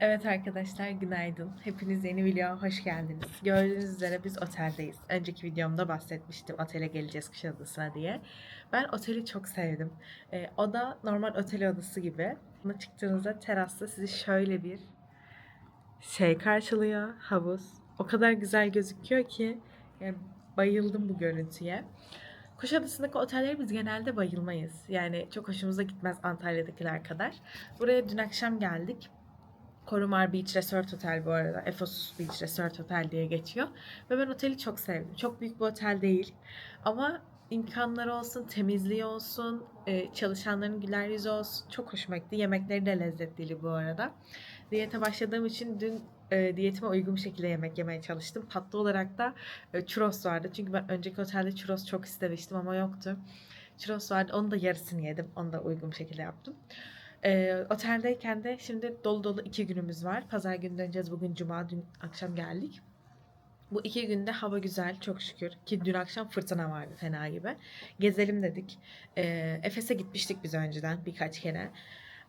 Evet arkadaşlar günaydın. Hepiniz yeni videoya hoş geldiniz. Gördüğünüz üzere biz oteldeyiz. Önceki videomda bahsetmiştim otele geleceğiz Kuşadası'na diye. Ben oteli çok sevdim. Ee, o da normal otel odası gibi. Buna çıktığınızda terasta sizi şöyle bir şey karşılıyor. Havuz. O kadar güzel gözüküyor ki yani bayıldım bu görüntüye. Kuşadası'ndaki otellere biz genelde bayılmayız. Yani çok hoşumuza gitmez Antalya'dakiler kadar. Buraya dün akşam geldik. Korumar Beach Resort Hotel bu arada. Efesus Beach Resort Hotel diye geçiyor. Ve ben oteli çok sevdim. Çok büyük bir otel değil. Ama imkanları olsun, temizliği olsun, e, çalışanların güler yüzü olsun. Çok hoşuma gitti. Yemekleri de lezzetliydi bu arada. Diyete başladığım için dün e, diyetime uygun bir şekilde yemek yemeye çalıştım. Tatlı olarak da e, churros vardı. Çünkü ben önceki otelde churros çok istemiştim ama yoktu. Churros vardı. Onun da yarısını yedim. Onu da uygun bir şekilde yaptım. Ee, oteldeyken de şimdi dolu dolu iki günümüz var. Pazar günü döneceğiz. Bugün cuma, dün akşam geldik. Bu iki günde hava güzel çok şükür. Ki dün akşam fırtına vardı fena gibi. Gezelim dedik. Ee, Efes'e gitmiştik biz önceden birkaç kere.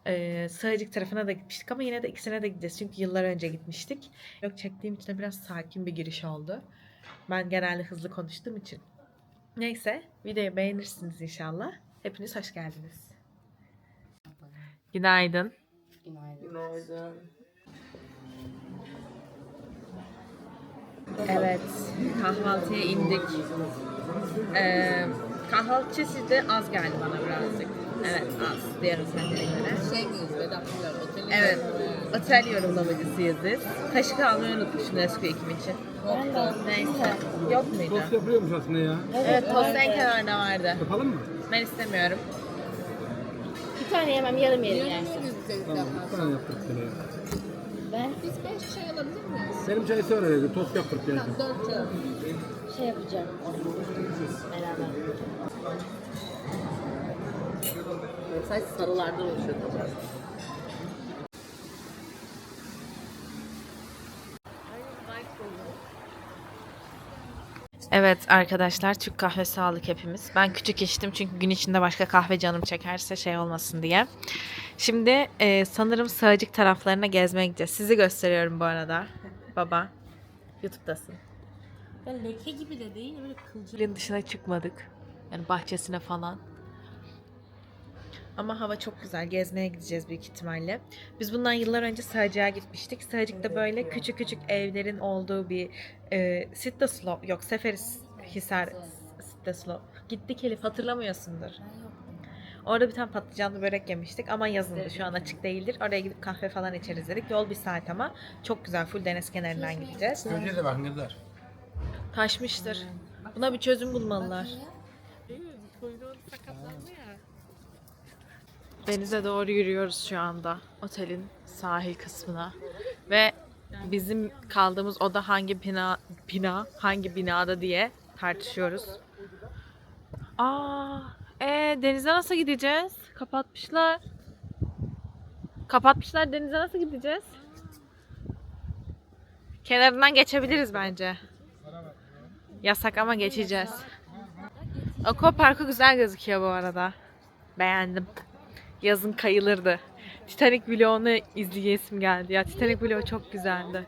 Ee, Sığacık tarafına da gitmiştik ama yine de ikisine de gideceğiz. Çünkü yıllar önce gitmiştik. Yok çektiğim için de biraz sakin bir giriş oldu. Ben genelde hızlı konuştuğum için. Neyse videoyu beğenirsiniz inşallah. Hepiniz hoş geldiniz. Günaydın. Günaydın. Evet, kahvaltıya indik. Ee, kahvaltı çeşidi az geldi bana birazcık. Evet, az diğer otellere göre. Şey miyiz oteli? Evet, otel yorumlamacısıyız biz. Kaşık almayı unutmuşum Nesquik ekim için. Neyse, yok muydu? Tost yapıyormuş aslında ya. Evet, tost en kenarda vardı. Yapalım mı? Ben istemiyorum. Tane yemem yarım yerim yersin. Tamam. Bir tane yaptık seni ya. Ben Biz beş çay alabilir miyiz? Benim çayı dedi. Tost yaptık yani. Tamam dört çay. şey yapacağım. Beraber. Sadece sarılardan oluşuyor. Evet arkadaşlar Türk kahvesi aldık hepimiz. Ben küçük içtim çünkü gün içinde başka kahve canım çekerse şey olmasın diye. Şimdi e, sanırım Sığacık taraflarına gezmeye gideceğiz. Sizi gösteriyorum bu arada. Baba. Youtube'dasın. Ya leke gibi de değil böyle kılcı. Otelin dışına çıkmadık. Yani bahçesine falan. Ama hava çok güzel. Gezmeye gideceğiz büyük ihtimalle. Biz bundan yıllar önce Sığacık'a gitmiştik. Sığacık'ta böyle küçük küçük evlerin olduğu bir e, Sittaslov, yok Seferishisar Sittaslov. Gittik Elif hatırlamıyorsundur. Orada bir tane patlıcanlı börek yemiştik ama yazındı şu an açık değildir. Oraya gidip kahve falan içeriz dedik. Yol bir saat ama çok güzel full deniz kenarından gideceğiz. Önce de bakın kızlar. Taşmıştır. Buna bir çözüm bulmalılar. Denize doğru yürüyoruz şu anda. Otelin sahil kısmına. Ve bizim kaldığımız oda hangi bina, bina hangi binada diye tartışıyoruz. Aa, e denize nasıl gideceğiz? Kapatmışlar. Kapatmışlar denize nasıl gideceğiz? Kenarından geçebiliriz bence. Yasak ama geçeceğiz. Aqua Parkı güzel gözüküyor bu arada. Beğendim. Yazın kayılırdı. Titanic vlogunu izleyesim geldi. Ya Titanic vlogu çok güzeldi.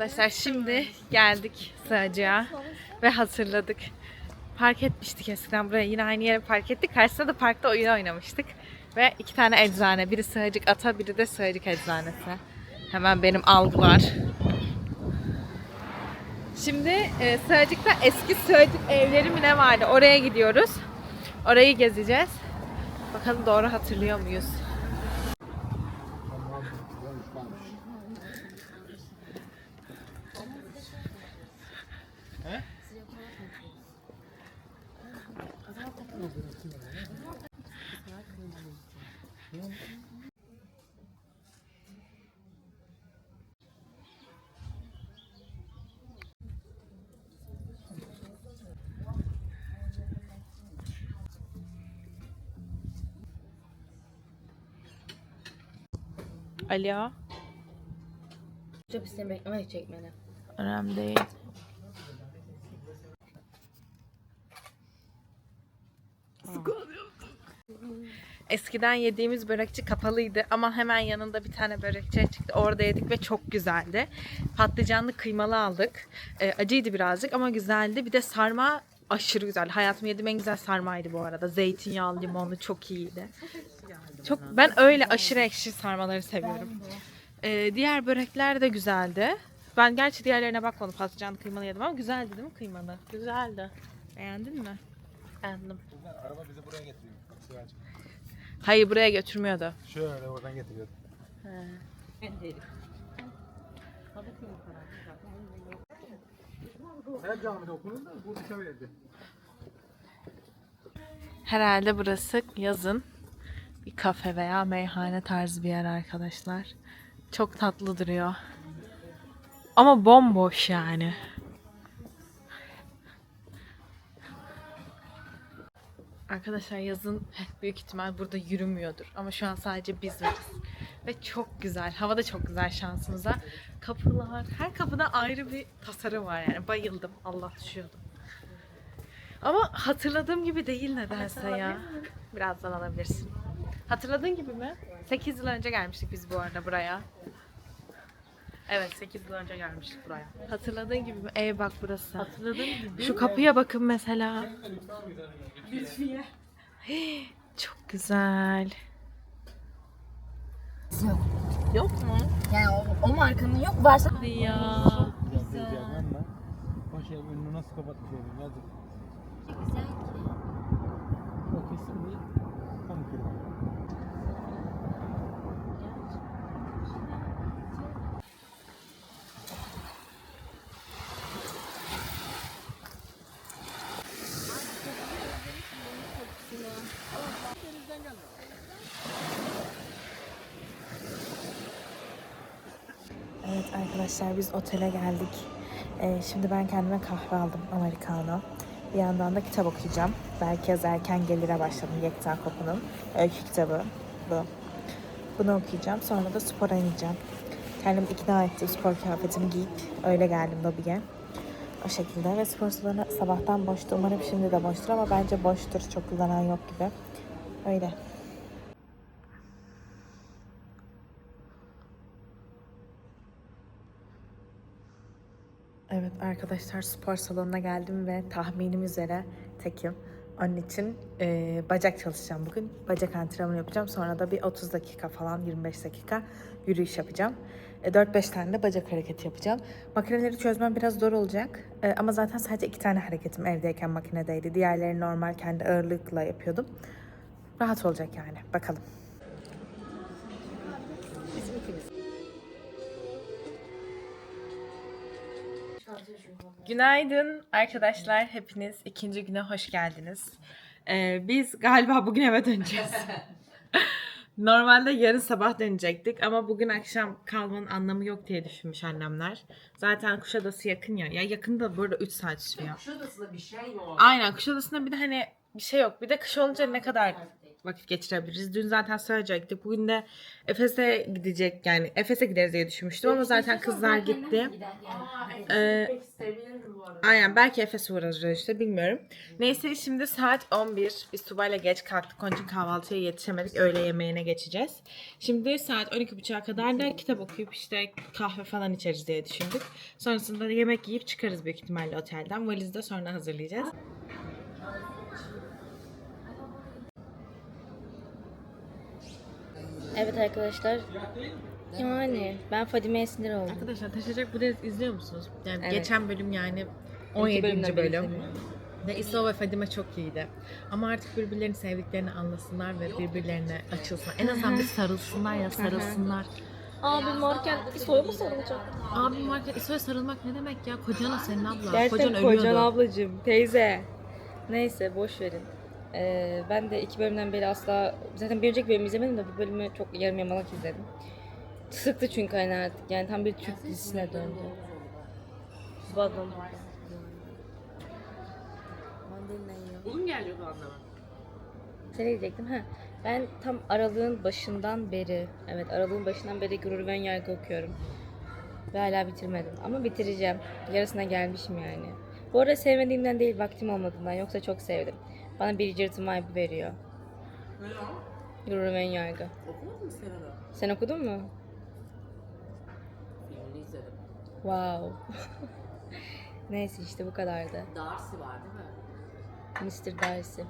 Arkadaşlar şimdi geldik Sığacığa ve hatırladık. Park etmiştik eskiden buraya yine aynı yere park ettik. Karşısında da parkta oyun oynamıştık. Ve iki tane eczane. Biri Sığacık Ata, biri de Sığacık Eczanesi. Hemen benim algılar. Şimdi e, Sığacık'ta eski Sığacık evleri mi ne vardı? Oraya gidiyoruz. Orayı gezeceğiz. Bakalım doğru hatırlıyor muyuz? Alo. Çok istedim beklemek çekmeni. Önemli değil. Eskiden yediğimiz börekçi kapalıydı ama hemen yanında bir tane börekçi çıktı. Orada yedik ve çok güzeldi. Patlıcanlı kıymalı aldık. Ee, acıydı birazcık ama güzeldi. Bir de sarma aşırı güzel. Hayatımda yediğim en güzel sarmaydı bu arada. Zeytinyağlı, limonlu çok iyiydi. Çok ben öyle aşırı ekşi sarmaları seviyorum. Ee, diğer börekler de güzeldi. Ben gerçi diğerlerine bakmadım. Patlıcanlı kıymalı yedim ama güzeldi değil mi kıymalı? Güzeldi. Beğendin mi? Beğendim. Araba bizi buraya getiriyor. Hayır buraya götürmüyordu. Şöyle oradan getiriyor. Her camide okunur da bu dışarıda. Herhalde burası yazın bir kafe veya meyhane tarzı bir yer arkadaşlar. Çok tatlı duruyor. Ama bomboş yani. Arkadaşlar yazın büyük ihtimal burada yürümüyordur. Ama şu an sadece biz varız. Ve çok güzel. Hava da çok güzel şansımıza. Kapılar, her kapıda ayrı bir tasarım var yani. Bayıldım. Allah düşüyordum. Ama hatırladığım gibi değil nedense ya. Birazdan alabilirsin. Hatırladığın gibi mi? 8 yıl önce gelmiştik biz bu arada buraya. Evet 8 yıl önce gelmiştik buraya. Hatırladığın gibi mi? Ev bak burası. Hatırladığın gibi. Şu kapıya bakın mesela. Lütfiye. Çok güzel. Yok. Yok mu? Yani o, o markanın yok varsa Ya. Güzel. Ama o şey önünü nasıl kapatmış yazık. güzel ki. O kesin değil. Evet arkadaşlar biz otele geldik. Ee, şimdi ben kendime kahve aldım Americano. Bir yandan da kitap okuyacağım. Belki yaz erken gelire başladım Yekta Kopu'nun öykü kitabı bu. Bunu okuyacağım. Sonra da spora ineceğim. Kendimi ikna ettim spor kıyafetimi giyip öyle geldim lobiye. O şekilde ve spor salonu sabahtan boştu. Umarım şimdi de boştur ama bence boştur. Çok kullanan yok gibi. Öyle. Evet arkadaşlar spor salonuna geldim ve tahminim üzere tekim. Onun için e, bacak çalışacağım bugün. Bacak antrenmanı yapacağım. Sonra da bir 30 dakika falan 25 dakika yürüyüş yapacağım. E, 4-5 tane de bacak hareketi yapacağım. Makineleri çözmem biraz zor olacak. E, ama zaten sadece iki tane hareketim evdeyken makinedeydi. Diğerleri normal kendi ağırlıkla yapıyordum. Rahat olacak yani. Bakalım. Günaydın arkadaşlar. Hepiniz ikinci güne hoş geldiniz. Ee, biz galiba bugün eve döneceğiz. Normalde yarın sabah dönecektik ama bugün akşam kalmanın anlamı yok diye düşünmüş annemler. Zaten Kuşadası yakın ya. Ya yakın da burada 3 saat sürüyor. Kuşadası'da bir şey yok. Aynen Kuşadası'nda bir de hani bir şey yok. Bir de kış olunca ne kadar vakit geçirebiliriz. Dün zaten söyleyecektik. Bugün de Efes'e gidecek yani Efes'e gideriz diye düşünmüştüm ama zaten kızlar gitti. Ee, aynen belki Efes'e uğrarız işte bilmiyorum. Neyse şimdi saat 11. Biz Tuba'yla geç kalktık. Onun için kahvaltıya yetişemedik. Öğle yemeğine geçeceğiz. Şimdi saat 12.30'a kadar da kitap okuyup işte kahve falan içeriz diye düşündük. Sonrasında da yemek yiyip çıkarız büyük ihtimalle otelden. Valizi de sonra hazırlayacağız. Evet arkadaşlar. Yani ben Fadime'ye sinir oldum. Arkadaşlar Taşacak bu izliyor musunuz? Yani Evet. geçen bölüm yani İki 17. bölümden beri bölüm. izlemiyorum. Ve İso ve Fadime çok iyiydi. Ama artık birbirlerini sevdiklerini anlasınlar ve birbirlerine açılsınlar. En azından bir sarılsınlar ya sarılsınlar. Abim varken soya mı sarılacak? Abim varken İso'ya sarılmak ne demek ya? Kocan o senin abla. Gerçekten Kocan kocan, ölüyordu. ablacığım, teyze. Neyse boş verin. Ee, ben de iki bölümden beri asla zaten bir önceki bölümü izlemedim de bu bölümü çok yarım yamalak izledim. Sıktı çünkü hani artık yani tam bir Türk dizisine döndü. Badum. Bugün geliyordu anlama. Şey diyecektim ha. Ben tam aralığın başından beri, evet aralığın başından beri gurur ve yargı okuyorum. Ve hala bitirmedim. Ama bitireceğim. Yarısına gelmişim yani. Bu arada sevmediğimden değil, vaktim olmadığından. Yoksa çok sevdim. Bana bir Bridgerton vibe veriyor. Ne o? Gurur ve yargı. Okumadın mı sen onu? Sen okudun mu? Filmini izledim. Wow. Neyse işte bu kadardı. Darcy var değil mi? Mr. Darcy.